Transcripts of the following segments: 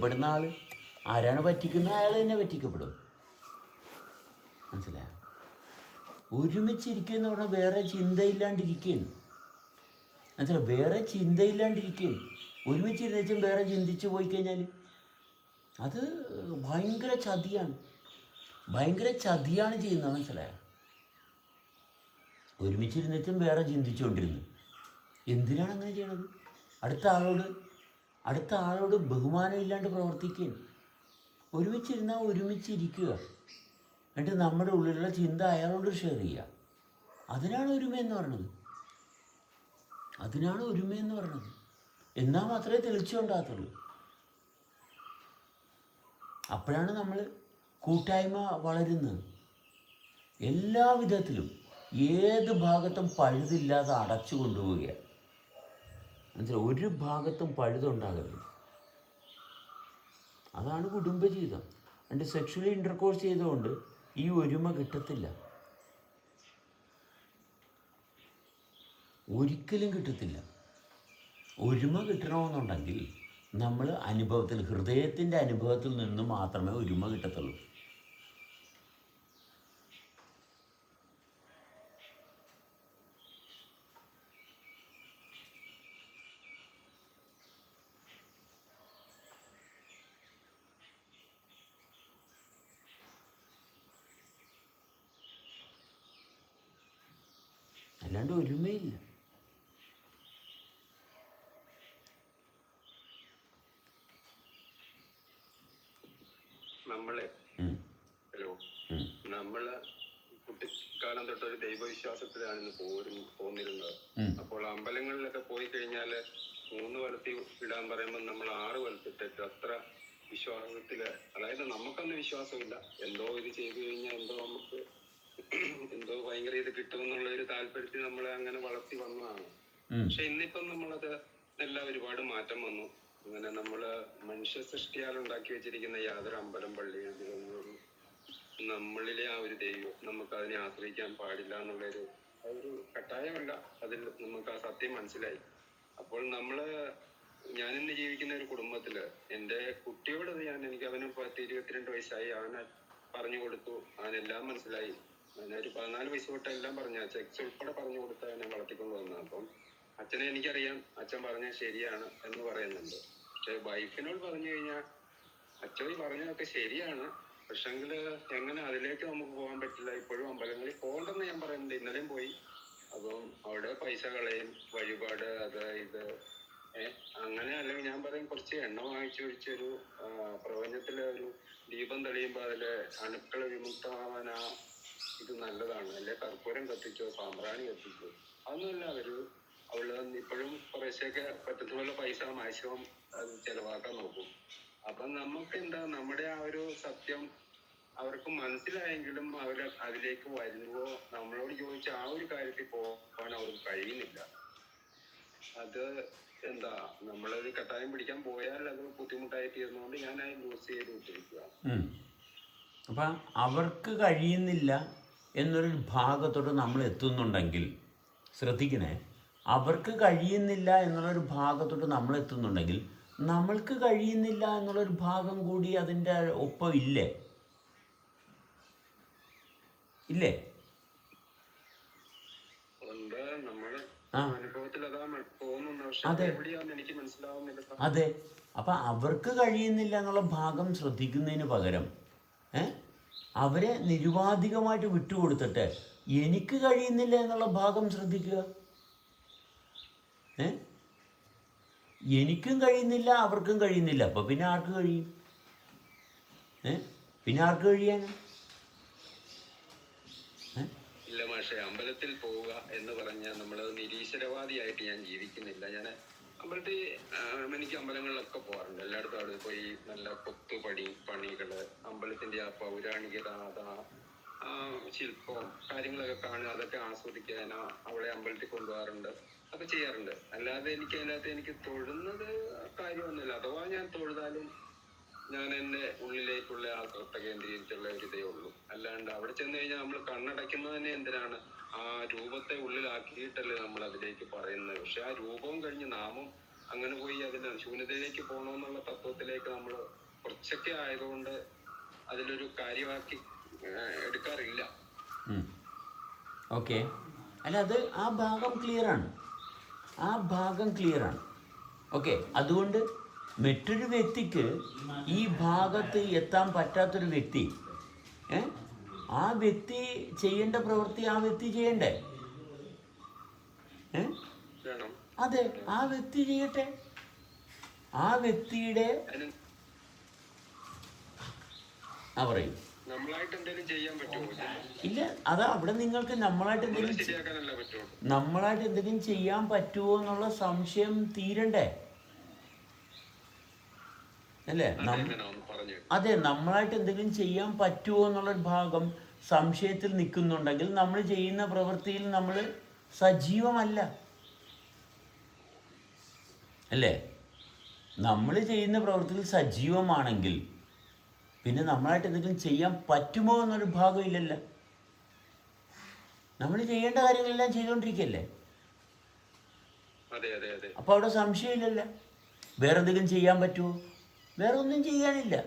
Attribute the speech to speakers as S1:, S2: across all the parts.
S1: പെടുന്ന ആൾ ആരാണ് പറ്റിക്കുന്നത് അയാൾ തന്നെ പറ്റിക്കപ്പെടും. മനസ്സിലായോ? ഒരുമിച്ചിരിക്കുക എന്ന് പറഞ്ഞാൽ വേറെ ചിന്തയില്ലാണ്ടിരിക്കുകയാണ് മനസ്സിലായോ? വേറെ ചിന്തയില്ലാണ്ടിരിക്കുകയാണ് ഒരുമിച്ചിരുന്നേച്ചും വേറെ ചിന്തിച്ച് പോയി കഴിഞ്ഞാൽ അത് ഭയങ്കര ചതിയാണ്. ഭയങ്കര ചതിയാണ് ചെയ്യുന്നത് മനസ്സിലായോ? ഒരുമിച്ചിരുന്നിട്ടും വേറെ ചിന്തിച്ചുകൊണ്ടിരുന്നു. എന്തിനാണ് അങ്ങനെ ചെയ്യണത്? അടുത്ത ആളോട് അടുത്ത ആളോട് ബഹുമാനം ഇല്ലാണ്ട് പ്രവർത്തിക്കുകയും ഒരുമിച്ചിരുന്നാൽ ഒരുമിച്ചിരിക്കുക. എന്നിട്ട് നമ്മുടെ ഉള്ളിലുള്ള ചിന്ത അയാളോട് ഷെയർ ചെയ്യുക. അതിനാണ് ഒരുമയെന്ന് പറയുന്നത് അതിനാണ് ഒരുമയെന്ന് പറയുന്നത് എന്നാൽ മാത്രമേ തെളിച്ചുണ്ടാകത്തുള്ളൂ അപ്പോഴാണ് നമ്മൾ കൂട്ടായ്മ വളരുന്നത്. എല്ലാ വിധത്തിലും ഏത് ഭാഗത്തും പഴുതില്ലാതെ അടച്ചു കൊണ്ടുപോവുകയാണ് മനസ്സിലായി? ഒരു ഭാഗത്തും പഴുതുണ്ടാകരുത് അതാണ് കുടുംബജീവിതം. എന്റെ സെക്ഷലി ഇന്റർകോഴ്സ് ചെയ്തുകൊണ്ട് ഈ ഒരുമ കിട്ടത്തില്ല. ഒരിക്കലും കിട്ടത്തില്ല. ഒരുമ കിട്ടണമെന്നുണ്ടെങ്കിൽ നമ്മൾ അനുഭവത്തിൽ ഹൃദയത്തിന്റെ അനുഭവത്തിൽ നിന്ന് മാത്രമേ ഒരുമ കിട്ടത്തുള്ളൂ. അല്ലാണ്ട് ഒരുമയില്ല
S2: നമ്മളെ ഹലോ നമ്മൾ കുട്ടിക്കാലം തൊട്ട് ഒരു ദൈവവിശ്വാസത്തിലാണ് പോരും പോന്നിരുന്നത് അപ്പോൾ അമ്പലങ്ങളിലൊക്കെ പോയി കഴിഞ്ഞാൽ മൂന്ന് വലത്തി ഇടാൻ പറയുമ്പോൾ നമ്മൾ ആറ് വലത്തിട്ടിട്ട് അത്ര വിശ്വാസത്തിൽ അതായത് നമുക്കൊന്നും വിശ്വാസമില്ല. എന്തോ ഇത് ചെയ്തു കഴിഞ്ഞാൽ എന്തോ നമുക്ക് ഭയങ്കര ഇത് കിട്ടുമെന്നുള്ള ഒരു താല്പര്യത്തിൽ നമ്മൾ അങ്ങനെ വളർത്തി വന്നതാണ്. പക്ഷെ ഇന്നിപ്പം നമ്മളത് എല്ലാം ഒരുപാട് മാറ്റം വന്നു. അങ്ങനെ നമ്മൾ മനുഷ്യ സൃഷ്ടിയാൽ ഉണ്ടാക്കി വെച്ചിരിക്കുന്ന യാതൊരു അമ്പലം പള്ളി നമ്മളിലെ ആ ഒരു ദൈവം നമുക്ക് അതിനെ ആശ്രയിക്കാൻ പാടില്ല എന്നുള്ളൊരു ഒരു കട്ടായമല്ല. അതിൽ നമുക്ക് ആ സത്യം മനസ്സിലായി. അപ്പോൾ നമ്മൾ ഇന്ന് ജീവിക്കുന്ന ഒരു കുടുംബത്തിൽ എന്റെ കുട്ടിയോട് ഞാൻ എനിക്ക് അവന് പത്ത് ഇരുപത്തിരണ്ട് വയസ്സായി. അവനെ പറഞ്ഞു കൊടുത്തു. അവനെല്ലാം മനസ്സിലായി. അവനൊരു പതിനാല് വയസ്സ് തൊട്ട് എല്ലാം പറഞ്ഞു സെക്സ് ഉൾപ്പെടെ പറഞ്ഞു കൊടുത്താൽ എന്നെ വളർത്തിക്കൊണ്ട് വന്നത്. അപ്പം അച്ഛനെ എനിക്കറിയാം അച്ഛൻ പറഞ്ഞ ശരിയാണ് എന്ന് പറയുന്നുണ്ട്. പക്ഷെ വൈഫിനോട് പറഞ്ഞു കഴിഞ്ഞാൽ അച്ഛൻ പറഞ്ഞതൊക്കെ ശരിയാണ്. പക്ഷെങ്കിൽ എങ്ങനെ അതിലേക്ക് നമുക്ക് പോകാൻ പറ്റില്ല? ഇപ്പോഴും അമ്പലങ്ങളിൽ പോകണ്ടെന്ന് ഞാൻ പറയുന്നുണ്ട്. ഇന്നലെയും പോയി. അപ്പം അവിടെ പൈസ കളയും വഴിപാട് അത് ഇത്. അങ്ങനെ അല്ലെങ്കിൽ ഞാൻ പറയും കുറച്ച് എണ്ണ വാങ്ങിച്ചു ഒഴിച്ചൊരു പ്രപഞ്ചത്തിലെ ഒരു ദീപം തെളിയുമ്പോൾ അതിലെ അണുക്കൾ വിമുക്തമാവാൻ ആ ഇത് നല്ലതാണ്. അല്ലെ? കർപ്പൂരം കത്തിച്ചോ സാമ്പ്രാണി കത്തിച്ചോ അതൊന്നുമല്ല. അവർ അവൾ ഇപ്പോഴും കുറേശ്ശൊക്കെ പോലെ പൈസ മാക്സിമം അത് ചെലവാക്കാൻ നോക്കും. അപ്പൊ നമുക്ക് എന്താ നമ്മുടെ ആ ഒരു സത്യം അവർക്ക് മനസ്സിലായെങ്കിലും അവർ അതിലേക്ക് വരുമ്പോ നമ്മളോട് ചോദിച്ച ആ ഒരു കാര്യത്തിൽ പോകാൻ അവർക്ക് കഴിയുന്നില്ല. അത് എന്താ? നമ്മളത് കട്ടായം പിടിക്കാൻ പോയാൽ അത് ബുദ്ധിമുട്ടായി തീർന്നുകൊണ്ട് ഞാൻ അത് ലൂസ് ചെയ്ത് വിട്ടിരിക്കുക.
S1: അപ്പം അവർക്ക് കഴിയുന്നില്ല എന്നൊരു ഭാഗത്തോട്ട് നമ്മൾ എത്തുന്നുണ്ടെങ്കിൽ ശ്രദ്ധിക്കണേ അവർക്ക് കഴിയുന്നില്ല എന്നുള്ളൊരു ഭാഗത്തോട്ട് നമ്മൾ എത്തുന്നുണ്ടെങ്കിൽ നമ്മൾക്ക് കഴിയുന്നില്ല എന്നുള്ളൊരു ഭാഗം കൂടി അതിന്റെ ഒപ്പം ഇല്ലേ? ഇല്ലേ?
S2: അതാ
S1: അതെ. അപ്പം അവർക്ക് കഴിയുന്നില്ല എന്നുള്ള ഭാഗം ശ്രദ്ധിക്കുന്നതിന് പകരം അവരെ നിരുപാധികമായിട്ട് വിട്ടുകൊടുത്തിട്ട് എനിക്ക് കഴിയുന്നില്ല എന്നുള്ള ഭാഗം ശ്രദ്ധിക്കുക. ഏ? എനിക്കും കഴിയുന്നില്ല അവർക്കും കഴിയുന്നില്ല. അപ്പോൾ പിന്നെ ആർക്ക് കഴിയും? ഏ? പിന്നെ ആർക്ക് കഴിയാൻ?
S2: അമ്പലത്തിൽ പോവുക എന്ന് പറഞ്ഞാൽ നമ്മൾ നിരീശ്വരവാദിയായിട്ട് ഞാൻ ജീവിക്കുന്നില്ല. ഞാൻ ആ, എനിക്ക് അമ്പലങ്ങളിലൊക്കെ പോകാറുണ്ട് എല്ലായിടത്തും അവിടെ പോയി നല്ല കൊത്തുപണി പണികൾ അമ്പലത്തിന്റെ ആ പൗരാണികത അതാ ആ ശില്പവും കാര്യങ്ങളൊക്കെ കാണുക അതൊക്കെ ആസ്വദിക്കാൻ അവളെ അമ്പലത്തിൽ കൊണ്ടുപോകാറുണ്ട്. അത് ചെയ്യാറുണ്ട്. അല്ലാതെ എനിക്ക് അതിനകത്ത് എനിക്ക് തൊഴുന്നത് കാര്യമൊന്നുമില്ല. അഥവാ ഞാൻ തൊഴുതാലും ഞാൻ എന്റെ ഉള്ളിലേക്കുള്ള ആ ശ്രദ്ധ കേന്ദ്രീകരിച്ചുള്ള ഒരു ഇതേ ഉള്ളൂ. അല്ലാണ്ട് അവിടെ ചെന്ന് കഴിഞ്ഞാൽ നമ്മൾ കണ്ണടയ്ക്കുന്നത് തന്നെ എന്തിനാണ്? ആ രൂപത്തെ ഉള്ളിലാക്കിയിട്ടല്ലേ നമ്മൾ അതിലേക്ക് പറയുന്നത്. പക്ഷെ ആ രൂപം കഴിഞ്ഞ് നാമം അങ്ങനെ പോയി അതിന് ശൂന്യതയിലേക്ക് പോകണമെന്നുള്ള തത്വത്തിലേക്ക് നമ്മൾ കുറച്ചൊക്കെ ആയതുകൊണ്ട് അതിലൊരു കാര്യമാക്കി ഏഹ്, എടുക്കാറില്ല.
S1: ഓക്കെ. അല്ല അത് ആ ഭാഗം ക്ലിയർ ആണ് ആ ഭാഗം ക്ലിയർ ആണ് ഓക്കെ. അതുകൊണ്ട് മറ്റൊരു വ്യക്തിക്ക് ഈ ഭാഗത്ത് എത്താൻ പറ്റാത്തൊരു വ്യക്തി ഏ ആ വ്യക്തി ചെയ്യേണ്ട പ്രവൃത്തി ആ വ്യക്തി ചെയ്യണ്ടേ? അതെ ആ വ്യക്തി ചെയ്യട്ടെ. ആ വ്യക്തിയുടെ ആ പറയും. ഇല്ല അതാ അവിടെ നിങ്ങൾക്ക് നമ്മളായിട്ട് എന്തെങ്കിലും നമ്മളായിട്ട് എന്തെങ്കിലും ചെയ്യാൻ പറ്റുമോ എന്നുള്ള സംശയം തീരണ്ടേ? അല്ലേ? അതെ നമ്മളായിട്ട് എന്തെങ്കിലും ചെയ്യാൻ പറ്റുമോ എന്നുള്ളൊരു ഭാഗം സംശയത്തിൽ നിൽക്കുന്നുണ്ടെങ്കിൽ നമ്മൾ ചെയ്യുന്ന പ്രവൃത്തിയിൽ നമ്മൾ സജീവമല്ല. അല്ലേ? നമ്മൾ ചെയ്യുന്ന പ്രവൃത്തിയിൽ സജീവമാണെങ്കിൽ പിന്നെ നമ്മളായിട്ട് എന്തെങ്കിലും ചെയ്യാൻ പറ്റുമോ എന്നൊരു ഭാഗം ഇല്ലല്ലോ. നമ്മൾ ചെയ്യേണ്ട കാര്യങ്ങളെല്ലാം
S2: ചെയ്തുകൊണ്ടിരിക്കല്ലേ?
S1: അപ്പൊ അവിടെ സംശയമില്ലല്ലോ. വേറെ എന്തെങ്കിലും ചെയ്യാൻ പറ്റുമോ? വേറെ ഒന്നും ചെയ്യാനില്ല.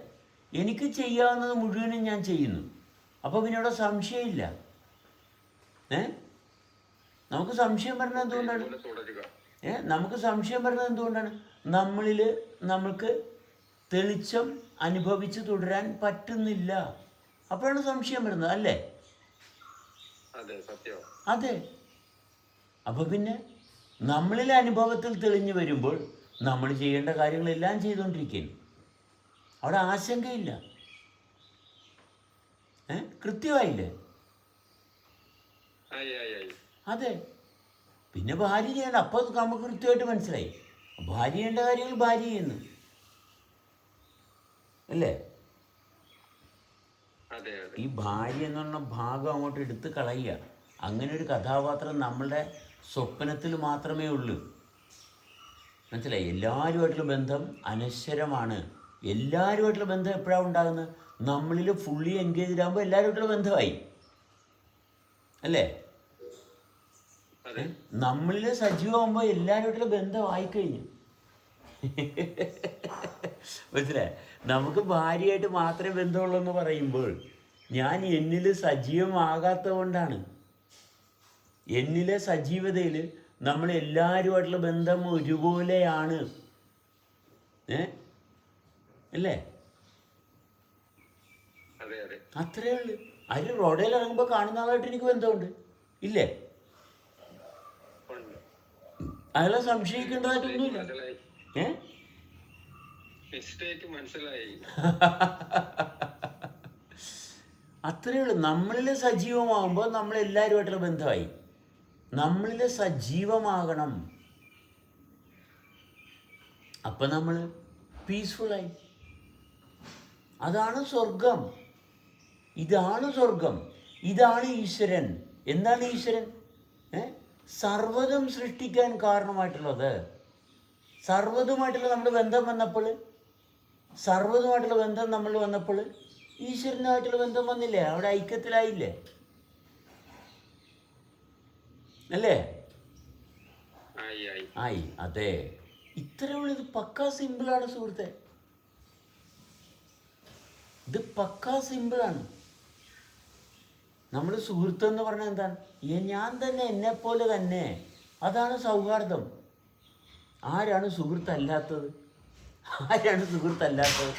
S1: എനിക്ക് ചെയ്യാവുന്നത് മുഴുവനും ഞാൻ ചെയ്യുന്നു. അപ്പോൾ പിന്നെ അവിടെ സംശയമില്ല. ഏ? നമുക്ക് സംശയം വരുന്നത് എന്തുകൊണ്ടാണ്? ഏ? നമുക്ക് സംശയം വരുന്നത് എന്തുകൊണ്ടാണ്? നമ്മളിൽ നമ്മൾക്ക് തെളിച്ചം അനുഭവിച്ച് തുടരാൻ പറ്റുന്നില്ല. അപ്പോഴാണ് സംശയം വരുന്നത് അല്ലേ?
S2: അതെ സത്യം.
S1: അതെ. അപ്പോൾ പിന്നെ നമ്മളിലെ അനുഭവത്തിൽ തെളിഞ്ഞു വരുമ്പോൾ നമ്മൾ ചെയ്യേണ്ട കാര്യങ്ങളെല്ലാം ചെയ്തുകൊണ്ടിരിക്കുന്നു. അവിടെ ആശങ്കയില്ല. ഏ? കൃത്യമായില്ലേ? അതെ. പിന്നെ ഭാര്യ ചെയ്യണ്ട. അപ്പോൾ നമുക്ക് കൃത്യമായിട്ട് മനസ്സിലായി. ഭാര്യ ചെയ്യേണ്ട കാര്യങ്ങൾ ഭാര്യ ചെയ്യുന്നു. അല്ലേ? ഈ ഭാര്യ പറഞ്ഞ ഭാഗം അങ്ങോട്ട് എടുത്ത് കളയുക. അങ്ങനെ ഒരു കഥാപാത്രം നമ്മളുടെ സ്വപ്നത്തിൽ മാത്രമേ ഉള്ളൂ. മനസ്സിലായി? എല്ലാവരുമായിട്ടുള്ള ബന്ധം അനശ്വരമാണ്. എല്ലാവരുമായിട്ടുള്ള ബന്ധം എപ്പോഴാണ് ഉണ്ടാകുന്നത്? നമ്മളിൽ ഫുള്ളി എൻഗേജ് ആകുമ്പോൾ എല്ലാവരുമായിട്ടുള്ള ബന്ധമായി. അല്ലേ? നമ്മളിൽ സജീവമാകുമ്പോൾ എല്ലാവരുമായിട്ടുള്ള ബന്ധമായി കഴിഞ്ഞു മനസ്സിലായി? നമുക്ക് ഭാര്യയായിട്ട് മാത്രമേ ബന്ധമുള്ളൂ എന്ന് പറയുമ്പോൾ ഞാൻ എന്നിൽ സജീവമാകാത്ത കൊണ്ടാണ് എന്നിലെ സജീവതയിൽ നമ്മൾ എല്ലാവരുമായിട്ടുള്ള ബന്ധം ഒരുപോലെയാണ്. ഏ അല്ലേ? അത്രേ ഉള്ളു. അതിൽ റോഡിൽ ഇറങ്ങുമ്പോൾ കാണുന്ന ആളായിട്ട് എനിക്ക് ബന്ധമുണ്ട്. ഇല്ലേ? അയാളെ സംശയിക്കേണ്ടതായിട്ടൊന്നുമില്ല.
S2: അത്രേ
S1: ഏ? ഉള്ളൂ. നമ്മളിലെ സജീവമാകുമ്പോൾ നമ്മൾ എല്ലാവരുമായിട്ടുള്ള ബന്ധമായി. നമ്മളിൽ സജീവമാകണം. അപ്പം നമ്മൾ പീസ്ഫുള്ളായി അതാണ് സ്വർഗം. ഇതാണ് സ്വർഗം. ഇതാണ് ഈശ്വരൻ. എന്താണ് ഈശ്വരൻ? സർവതും സൃഷ്ടിക്കാൻ കാരണമായിട്ടുള്ളത്. സർവതുമായിട്ടുള്ള നമ്മുടെ ബന്ധം വന്നപ്പോൾ സർവതുമായിട്ടുള്ള ബന്ധം നമ്മൾ വന്നപ്പോൾ ഈശ്വരനുമായിട്ടുള്ള ബന്ധം വന്നില്ലേ? അവിടെ ഐക്യത്തിലായില്ലേ? അല്ലേ?
S2: ആയി
S1: അതെ. ഇത്രയുള്ളത് ഇത് പക്കാ സിമ്പിളാണ് സുഹൃത്തെ. ഇത് പക്കാ സിമ്പിളാണ്. നമ്മൾ സുഹൃത്ത് എന്ന് പറഞ്ഞാൽ എന്താണ് ഞാൻ തന്നെ എന്നെപ്പോലെ തന്നെ. അതാണ് സൗഹാർദ്ദം. ആരാണ് സുഹൃത്തല്ലാത്തത്? ആരാണ് സുഹൃത്തല്ലാത്തത്?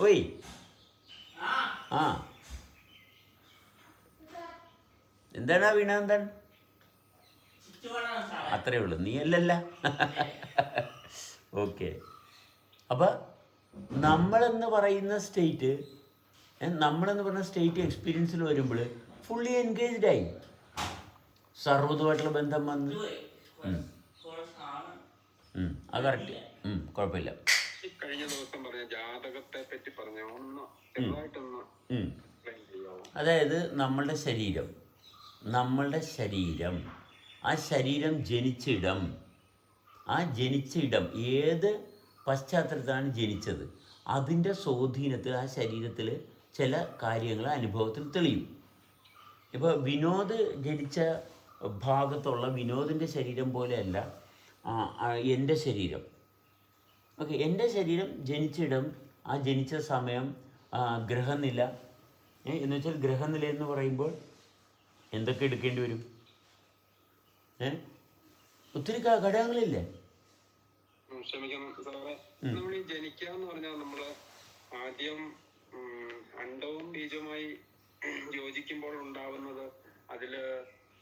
S1: ഓയ്. ആ. എന്താണ് ആ വീണ എന്താണ്? അത്രേ ഉള്ളൂ. നീ അല്ലല്ല ഓക്കെ. അപ്പം നമ്മളെന്ന് പറയുന്ന സ്റ്റേറ്റ് നമ്മളെന്ന് പറയുന്ന സ്റ്റേറ്റ് എക്സ്പീരിയൻസിൽ വരുമ്പോൾ ഫുള്ളി എൻഗേജ്ഡ് ആയി. സർവതുമായിട്ടുള്ള ബന്ധം വന്ന്. അത് കറക്റ്റ് കുഴപ്പമില്ല.
S2: കഴിഞ്ഞ ദിവസം പറഞ്ഞ ജാതകത്തെ പറ്റി പറഞ്ഞ ഒന്ന്
S1: അതായത് നമ്മളുടെ ശരീരം. നമ്മളുടെ ശരീരം. ആ ശരീരം ജനിച്ച ഇടം. ആ ജനിച്ച ഇടം. ഏത് പശ്ചാത്തലത്തിലാണ് ജനിച്ചത്. അതിന്റെ സ്വാധീനത്തിൽ ആ ശരീരത്തിൽ ചില കാര്യങ്ങൾ അനുഭവത്തിൽ തെളിയും. ഇപ്പോൾ വിനോദ് ജനിച്ച ഭാഗത്തുള്ള വിനോദിന്റെ ശരീരം പോലെയല്ല എന്റെ ശരീരം. ഓക്കെ എന്റെ ശരീരം ജനിച്ചിടം ആ ജനിച്ച സമയം ഗ്രഹനില. എന്ന് വെച്ചാൽ ഗ്രഹനില എന്ന് പറയുമ്പോൾ എന്തൊക്കെ എടുക്കേണ്ടി വരും? ഏ ഒത്തിരി ഘടകങ്ങളില്ലേ?
S2: ക്ഷമിക്കണം സാറേ. നമ്മൾ ഈ ജനിക്കുക എന്ന് പറഞ്ഞാൽ നമ്മൾ ആദ്യം അണ്ടവും ബീജവുമായി യോജിക്കുമ്പോൾ ഉണ്ടാവുന്നത് അതിൽ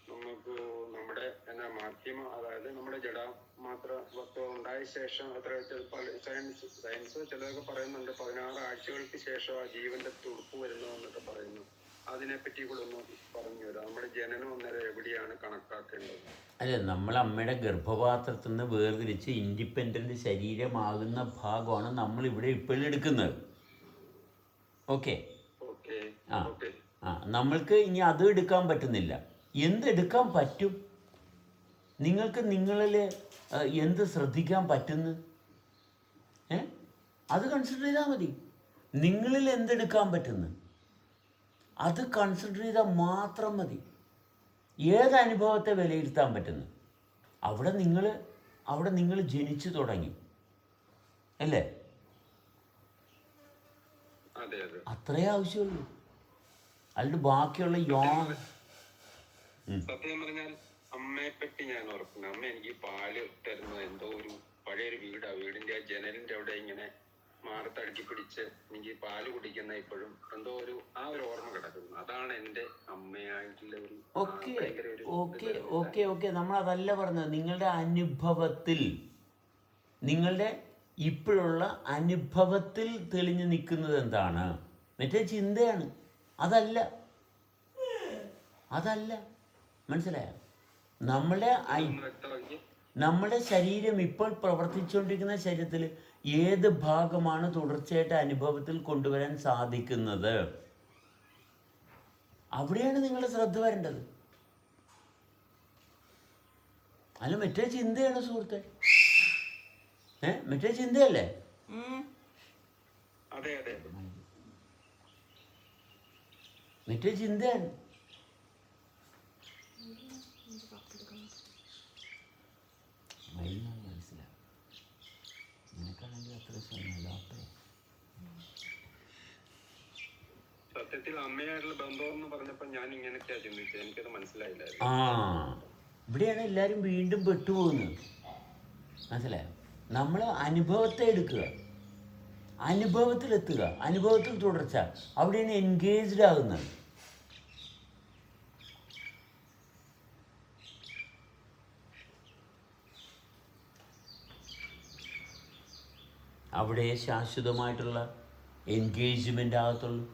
S2: നമുക്ക് നമ്മുടെ എന്നാ മാധ്യമ അതായത് നമ്മുടെ ജഡമാത്ര വസ്തുവ ഉണ്ടായ ശേഷം അത്ര ചിലപ്പോൾ സയൻസ് സയൻസ് ചിലതൊക്കെ പറയുന്നുണ്ട് പതിനാറ് ആഴ്ചകൾക്ക് ശേഷം ആ ജീവന്റെ തുടുപ്പ് വരുന്നു എന്നൊക്കെ പറയുന്നു. അതിനെപ്പറ്റി കൂടെ ഒന്ന് പറഞ്ഞു തരാം. നമ്മുടെ ജനനം അന്നേരം എവിടെയാണ് കണക്കാക്കേണ്ടത്?
S1: അല്ല നമ്മൾ അമ്മയുടെ ഗർഭപാത്രത്തിൽ നിന്ന് വേർതിരിച്ച് ഇൻഡിപെൻഡന്റ് ശരീരമാകുന്ന ഭാഗമാണ് നമ്മൾ ഇവിടെ ഇപ്പോഴും എടുക്കുന്നത്. ഓക്കെ?
S2: ഓക്കെ
S1: ആ. ആ നമ്മൾക്ക് ഇനി അത് എടുക്കാൻ പറ്റുന്നില്ല. എന്തെടുക്കാൻ പറ്റും? നിങ്ങൾക്ക് നിങ്ങളിൽ എന്ത് ശ്രദ്ധിക്കാൻ പറ്റുന്നു? ഏ? അത് കൺസിഡർ ചെയ്താൽ മതി. നിങ്ങളിൽ എന്തെടുക്കാൻ പറ്റുന്നു? അത് കൺസിഡർ ചെയ്താൽ മാത്രം മതി. ഏത് അനുഭവത്തെ വിലയിരുത്താൻ പറ്റുന്നു? അവിടെ നിങ്ങൾ അവിടെ നിങ്ങൾ ജനിച്ചു തുടങ്ങി. അല്ലേ?
S2: അതെ അതെ.
S1: അത്രേ ആവശ്യമുള്ളൂ. അല്ലാണ്ട് ബാക്കിയുള്ള യോ
S2: സത്യം പറഞ്ഞാൽ അമ്മയെ പറ്റി ഞാൻ ഓർക്കുന്നു അമ്മ എനിക്ക് പാൽ തരുന്നത് എന്തോ ഒരു പഴയൊരു വീടാ. വീടിന്റെ ആ ജനലിന്റെ അവിടെ ഇങ്ങനെ മാറത്തടുക്കി പിടിച്ച് എനിക്ക് പാൽ കുടിക്കുന്ന ഇപ്പോഴും എന്തോ ഒരു ആ ഒരു ഓർമ്മ കിടക്കുന്നു. അതാണ് എന്റെ അമ്മയായിട്ടുള്ള ഒരു
S1: ഓക്കെ ഓക്കെ ഓക്കെ നമ്മൾ അതല്ല പറഞ്ഞത്. നിങ്ങളുടെ അനുഭവത്തിൽ നിങ്ങളുടെ ഇപ്പോഴുള്ള അനുഭവത്തിൽ തെളിഞ്ഞു നിൽക്കുന്നത് എന്താണ്? മറ്റേ ചിന്തയാണ്. അതല്ല. അതല്ല. മനസ്സിലായോ?
S2: വ്യക്തമാക്കി
S1: നമ്മുടെ ശരീരം ഇപ്പോൾ പ്രവർത്തിച്ചുകൊണ്ടിരിക്കുന്ന ശരീരത്തിൽ ഏത് ഭാഗമാണ് തുടർച്ചയായിട്ട് അനുഭവത്തിൽ കൊണ്ടുവരാൻ സാധിക്കുന്നത്? അവിടെയാണ് നിങ്ങൾ ശ്രദ്ധ വരേണ്ടത്. അല്ല മറ്റേ ചിന്തയാണ് സുഹൃത്തെ. ഏ മറ്റേ ചിന്തയല്ലേ?
S2: അതെ അതെ.
S1: മറ്റേ ചിന്തയാണ്. അപ്പേ
S2: സത്യത്തിൽ അമ്മയായിട്ടുള്ള ബന്ധം എന്ന് പറഞ്ഞപ്പോ ഞാൻ ഇങ്ങനെയൊക്കെയാ ചിന്തിച്ചത് എനിക്കത് മനസ്സിലായില്ലായിരുന്നു.
S1: ആ ഇവിടെയാണ് എല്ലാവരും വീണ്ടും പെട്ടുപോകുന്നത്. മനസ്സിലായോ? നമ്മൾ അനുഭവത്തെ എടുക്കുക. അനുഭവത്തിലെത്തുക. അനുഭവത്തിൽ തുടർച്ച. അവിടെയാണ് എൻഗേജ്ഡ് ആകുന്നത്. അവിടെ ശാശ്വതമായിട്ടുള്ള എൻഗേജ്മെന്റ് ആകത്തുള്ളൂ.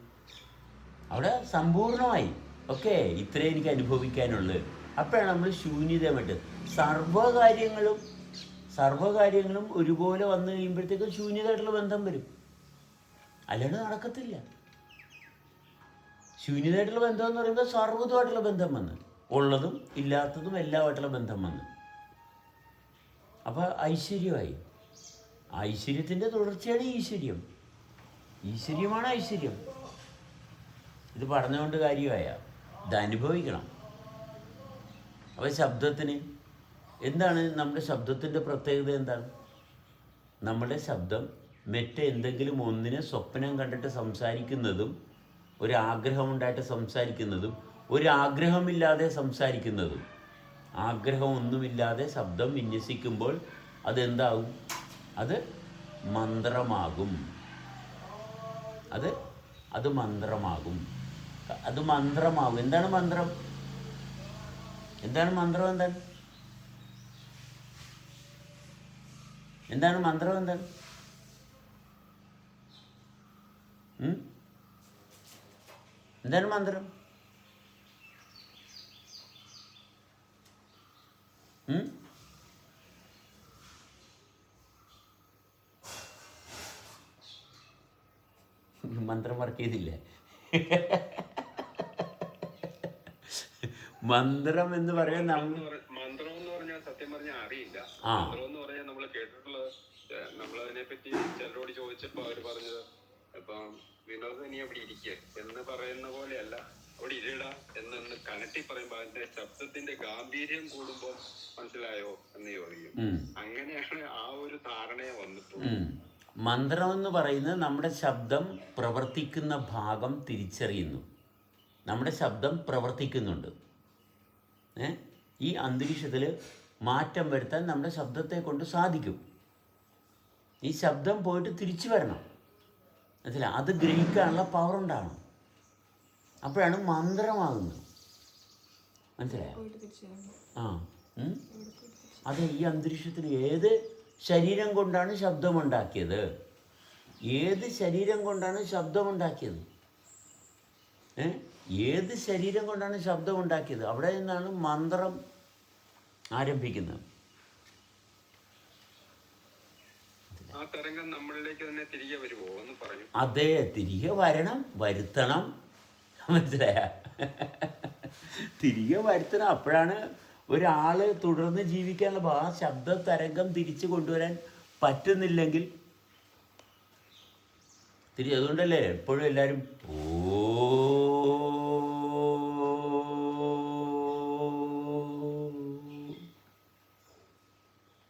S1: അവിടെ സമ്പൂർണമായി. ഓക്കെ ഇത്രേ എനിക്ക് അനുഭവിക്കാനുള്ളത് അപ്പോഴാണ് നമ്മൾ ശൂന്യത വിട്ട് സർവകാര്യങ്ങളും സർവകാര്യങ്ങളും ഒരുപോലെ വന്നു കഴിയുമ്പോഴത്തേക്കും ശൂന്യതയായിട്ടുള്ള ബന്ധം വരും. അല്ലാണ്ട് നടക്കത്തില്ല. ശൂന്യതയായിട്ടുള്ള ബന്ധം എന്ന് പറയുമ്പോൾ സർവതുമായിട്ടുള്ള ബന്ധം വന്ന്. ഉള്ളതും ഇല്ലാത്തതും എല്ലാമായിട്ടുള്ള ബന്ധം വന്ന്. അപ്പോൾ ഐശ്വര്യമായി. ഐശ്വര്യത്തിന്റെ തുടർച്ചയാണ് ഈശ്വര്യം. ഈശ്വര്യമാണ് ഐശ്വര്യം. ഇത് പറഞ്ഞുകൊണ്ട് കാര്യമായ ഇത് അനുഭവിക്കണം. അപ്പോൾ ശബ്ദത്തിന് എന്താണ്? നമ്മുടെ ശബ്ദത്തിന്റെ പ്രത്യേകത എന്താണ്? നമ്മുടെ ശബ്ദം മറ്റെന്തെങ്കിലും ഒന്നിനെ സ്വപ്നം കണ്ടിട്ട് സംസാരിക്കുന്നതും ഒരാഗ്രഹമുണ്ടായിട്ട് സംസാരിക്കുന്നതും ഒരാഗ്രഹമില്ലാതെ സംസാരിക്കുന്നതും. ആഗ്രഹമൊന്നുമില്ലാതെ ശബ്ദം വിന്യസിക്കുമ്പോൾ അതെന്താവും അത് മന്ത്രമാകും. അത് അത് മന്ത്രമാകും. അത് മന്ത്രമാകും. എന്താണ് മന്ത്രം? എന്താണ് മന്ത്രം എന്താണ്? എന്താണ് മന്ത്രം എന്താണ്? എന്താണ് മന്ത്രം? മന്ത്രം വർക്ക് ചെയ്തില്ലേ? മന്ത്രം എന്ന് പറയാൻ നമ്മൾ
S2: മന്ത്രം എന്ന് പറഞ്ഞാൽ സത്യം പറഞ്ഞാൽ അറിയില്ല. മന്ത്രം എന്ന് പറഞ്ഞാൽ നമ്മൾ കേട്ടിട്ടുള്ള നമ്മൾ അതിനെ പറ്റി ചിലരോട് ചോദിച്ചപ്പോ അവർ പറഞ്ഞത് ഇപ്പം വിനോദ് നീ അവിടെ ഇരിക്കുക എന്ന് പറയുന്ന പോലെയല്ല അവിടെ ഇരിടാ എന്നൊന്ന് കണട്ടി പറയുമ്പോ അതിന്റെ ശബ്ദത്തിന്റെ ഗാംഭീര്യം കൂടുമ്പോ മനസ്സിലായോ എന്ന് ചോദിക്കും. അങ്ങനെയാണ് ആ ഒരു ധാരണയെ വന്നിട്ടുള്ളത്.
S1: മന്ത്രം എന്ന് പറയുന്നത് നമ്മുടെ ശബ്ദം പ്രവർത്തിക്കുന്ന ഭാഗം തിരിച്ചറിയുന്നു. നമ്മുടെ ശബ്ദം പ്രവർത്തിക്കുന്നുണ്ട്. ഈ അന്തരീക്ഷത്തിൽ മാറ്റം വരുത്താൻ നമ്മുടെ ശബ്ദത്തെ കൊണ്ട് സാധിക്കും. ഈ ശബ്ദം പോയിട്ട് തിരിച്ചു വരണം. മനസ്സിലായി? അത് ഗ്രഹിക്കാനുള്ള പവർ ഉണ്ടാവണം. അപ്പോഴാണ് മന്ത്രമാകുന്നത്. മനസ്സിലായോ? ആ അതെ ഈ അന്തരീക്ഷത്തിൽ ഏത് ശരീരം കൊണ്ടാണ് ശബ്ദമുണ്ടാക്കിയത്. ഏത് ശരീരം കൊണ്ടാണ് ശബ്ദമുണ്ടാക്കിയത്? ഏത് ശരീരം കൊണ്ടാണ് ശബ്ദമുണ്ടാക്കിയത്? അവിടെ നിന്നാണ് മന്ത്രം ആരംഭിക്കുന്നത്.
S2: ആ തരംഗം നമ്മളിലേക്ക് തന്നെ തിരികെ വരുമോ എന്ന് പറഞ്ഞു.
S1: അതെ തിരികെ വരണം വരുത്തണം. മനസ്സിലായ? തിരികെ വരുത്തണം. അപ്പോഴാണ് ഒരാൾ തുടർന്ന് ജീവിക്കാനുള്ള ആ ശബ്ദ തരംഗം തിരിച്ചു കൊണ്ടുവരാൻ പറ്റുന്നില്ലെങ്കിൽ തിരി അതുകൊണ്ടല്ലേ എപ്പോഴും എല്ലാവരും ഓ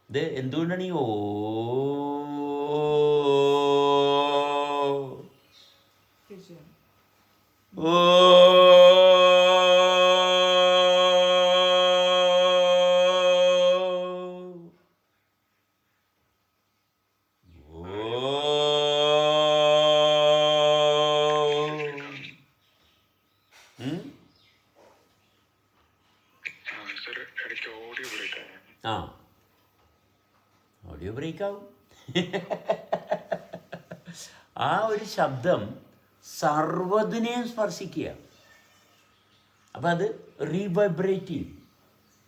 S1: ഇത് എന്തുകൊണ്ടാണ് ഈ ഓ ശബ്ദം സർവതിനെയും സ്പർശിക്കുക. അപ്പം അത് റീവൈബ്രേറ്റ് ചെയ്യും.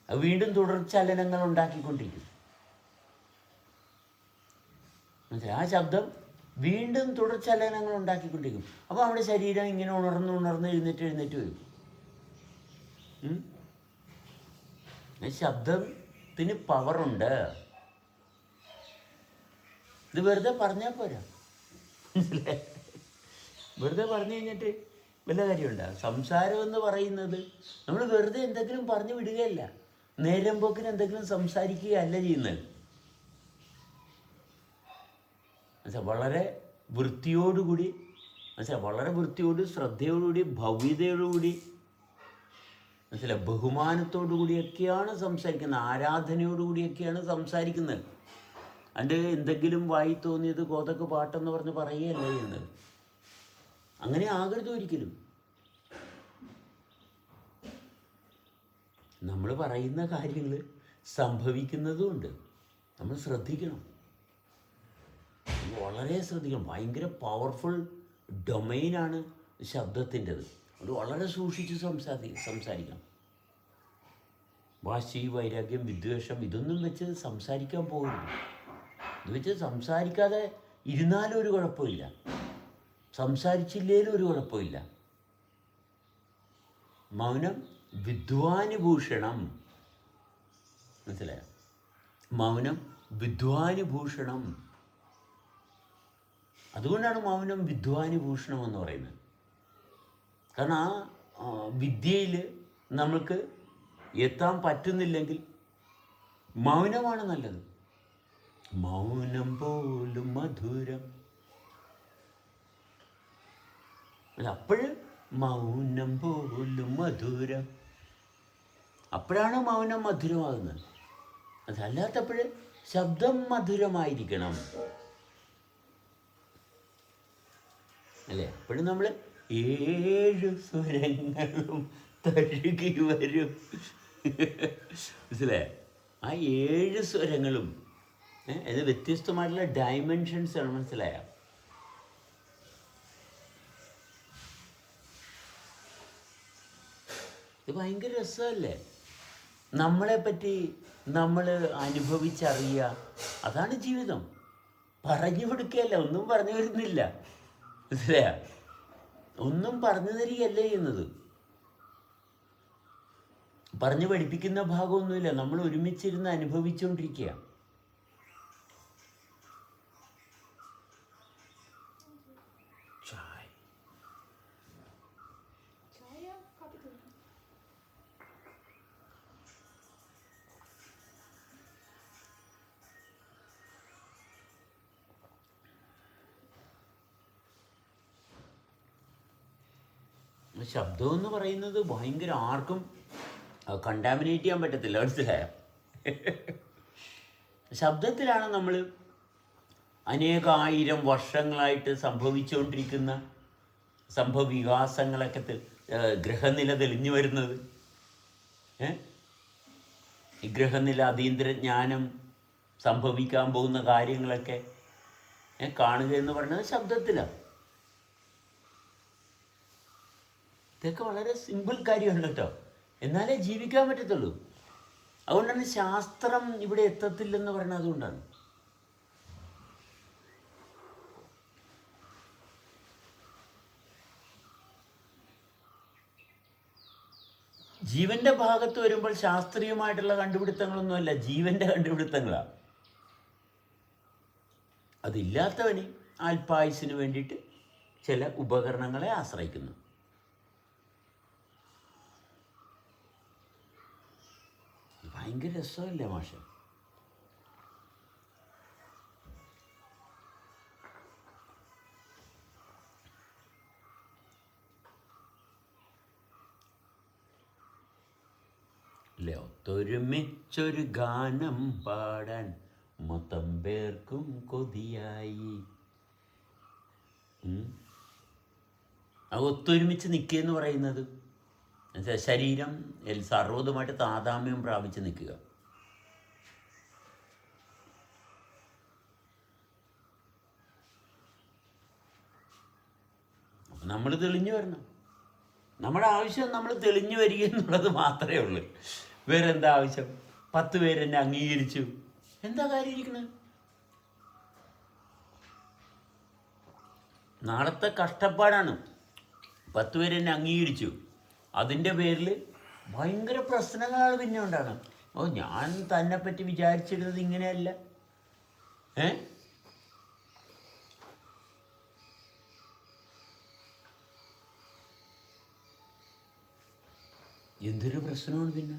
S1: അത് വീണ്ടും തുടർച്ചലനങ്ങൾ ഉണ്ടാക്കിക്കൊണ്ടിരിക്കും ആ ശബ്ദം വീണ്ടും തുടർച്ചലനങ്ങൾ ഉണ്ടാക്കിക്കൊണ്ടിരിക്കും. അപ്പോൾ നമ്മുടെ ശരീരം ഇങ്ങനെ ഉണർന്ന് ഉണർന്ന് എഴുന്നേറ്റ് എഴുന്നേറ്റ് വരും. ശബ്ദത്തിന് പവറുണ്ട് ഇത് വെറുതെ പറഞ്ഞാൽ പോരാ. മനസ്സിലായോ? വെറുതെ പറഞ്ഞു കഴിഞ്ഞിട്ട് വല്ല കാര്യമുണ്ടോ? സംസാരം എന്ന് പറയുന്നത് നമ്മൾ വെറുതെ എന്തെങ്കിലും പറഞ്ഞു വിടുകയല്ല. നേരം പോക്കിന് എന്തെങ്കിലും സംസാരിക്കുകയല്ല ചെയ്യുന്നത്. വളരെ വൃത്തിയോടുകൂടി മനസ്സിലായി വളരെ വൃത്തിയോട് ശ്രദ്ധയോടുകൂടി ഭവ്യതയോടുകൂടി മനസ്സിലായി ബഹുമാനത്തോടു കൂടിയൊക്കെയാണ് സംസാരിക്കുന്നത്. ആരാധനയോടുകൂടിയൊക്കെയാണ് സംസാരിക്കുന്നത്. അണ്ട് എന്തെങ്കിലും വായി തോന്നിയത് കോതക്ക് പാട്ടെന്ന് പറഞ്ഞ് പറയുകയല്ല ചെയ്യുന്നത്. അങ്ങനെ ആകരുത് ഒരിക്കലും. നമ്മൾ പറയുന്ന കാര്യങ്ങൾ സംഭവിക്കുന്നതുകൊണ്ട് നമ്മൾ ശ്രദ്ധിക്കണം. വളരെ ശ്രദ്ധിക്കണം. ഭയങ്കര പവർഫുൾ ഡൊമൈനാണ് ശബ്ദത്തിന്റെത്. അത് വളരെ സൂക്ഷിച്ച് സംസാരി സംസാരിക്കണം. വാശി വൈരാഗ്യം വിദ്വേഷം ഇതൊന്നും വെച്ച് സംസാരിക്കാൻ പോകരുത്. ഇത് വെച്ച് സംസാരിക്കാതെ ഇരുന്നാലും ഒരു കുഴപ്പമില്ല. സംസാരിച്ചില്ലേലും ഒരു കുഴപ്പമില്ല. മൗനം വിദ്വാനുഭൂഷണം. മനസ്സിലായോ? മൗനം വിദ്വാനുഭൂഷണം. അതുകൊണ്ടാണ് മൗനം വിദ്വാനുഭൂഷണം എന്ന് പറയുന്നത്. കാരണം ആ വിദ്യയിൽ നമ്മൾക്ക് എത്താൻ പറ്റുന്നില്ലെങ്കിൽ മൗനമാണ് നല്ലത്. മൗനം പോലും മധുരം അപ്പോഴ് മൗനം പോലും മധുരം. അപ്പോഴാണ് മൗനം മധുരമാകുന്നത്. അതല്ലാത്തപ്പോഴ് ശബ്ദം മധുരമായിരിക്കണം. അല്ലേ? അപ്പോഴും നമ്മൾ ഏഴ് സ്വരങ്ങളും തഴുകി വരും. മനസ്സിലേ ആ ഏഴ് സ്വരങ്ങളും ഇത് വ്യത്യസ്തമായിട്ടുള്ള ഡയമെൻഷൻസ് ആണ് മനസ്സിലായ? ഇത് ഭയങ്കര രസമല്ലേ? നമ്മളെ പറ്റി നമ്മൾ അനുഭവിച്ചറിയുക അതാണ് ജീവിതം. പറഞ്ഞു കൊടുക്കുകയല്ല ഒന്നും പറഞ്ഞു വരുന്നില്ല ഒന്നും പറഞ്ഞു തരികയല്ല ചെയ്യുന്നത്. പറഞ്ഞു പഠിപ്പിക്കുന്ന ഭാഗമൊന്നുമില്ല. നമ്മൾ ഒരുമിച്ചിരുന്ന് അനുഭവിച്ചുകൊണ്ടിരിക്കുക ശബ്ദം എന്ന് പറയുന്നത് ഭയങ്കര ആർക്കും കണ്ടാമിനേറ്റ് ചെയ്യാൻ പറ്റത്തില്ല മനസ്സിലായോ? ശബ്ദത്തിലാണ് നമ്മൾ അനേകായിരം വർഷങ്ങളായിട്ട് സംഭവിച്ചുകൊണ്ടിരിക്കുന്ന സംഭവവികാസങ്ങളൊക്കെ ഗ്രഹനില തെളിഞ്ഞു വരുന്നത്? ഈ ഗ്രഹനില അതീന്ദ്രജ്ഞാനം സംഭവിക്കാൻ പോകുന്ന കാര്യങ്ങളൊക്കെ കാണുക എന്ന് പറയുന്നത് ശബ്ദത്തിലാണ്. ഇതൊക്കെ വളരെ സിമ്പിൾ കാര്യമാണ് കേട്ടോ എന്നാലേ ജീവിക്കാൻ പറ്റത്തുള്ളൂ. അതുകൊണ്ടാണ് ശാസ്ത്രം ഇവിടെ എത്തത്തില്ലെന്ന് പറയുന്നത് അതുകൊണ്ടാണ്. ജീവന്റെ ഭാഗത്ത് വരുമ്പോൾ ശാസ്ത്രീയമായിട്ടുള്ള കണ്ടുപിടുത്തങ്ങളൊന്നുമല്ല ജീവന്റെ കണ്ടുപിടുത്തങ്ങളാണ് അതില്ലാത്തവന് ആൽപ്പായുസിന് വേണ്ടിയിട്ട് ചില ഉപകരണങ്ങളെ ആശ്രയിക്കുന്നു. ഭയങ്കര രസമല്ലേ മാഷ? ഒത്തൊരുമിച്ചൊരു ഗാനം പാടാൻ മൊത്തം പേർക്കും കൊതിയായി. ഒത്തൊരുമിച്ച് നിൽക്കുക എന്ന് പറയുന്നത്? എന്നുവെച്ചാൽ ശരീരം സർവതുമായിട്ട് താതാമ്യം പ്രാപിച്ച് നിൽക്കുക. നമ്മൾ തെളിഞ്ഞു വരണം. നമ്മുടെ ആവശ്യം നമ്മൾ തെളിഞ്ഞു വരിക എന്നുള്ളത് മാത്രമേ ഉള്ളൂ. വേറെ എന്താ ആവശ്യം? പത്ത് പേരെന്നെ അംഗീകരിച്ചു. എന്താ കാര്യം ഇരിക്കണത് നാളത്തെ കഷ്ടപ്പാടാണ്. പത്ത് പേരെന്നെ അംഗീകരിച്ചു. അതിന്റെ പേരിൽ ഭയങ്കര പ്രശ്നങ്ങളാണ് പിന്നെ ഉണ്ടാണ് ഓ ഞാൻ തന്നെ പറ്റി വിചാരിച്ചിരുന്നത് ഇങ്ങനെയല്ല. ഏ? എന്തൊരു പ്രശ്നമാണ് പിന്നെ?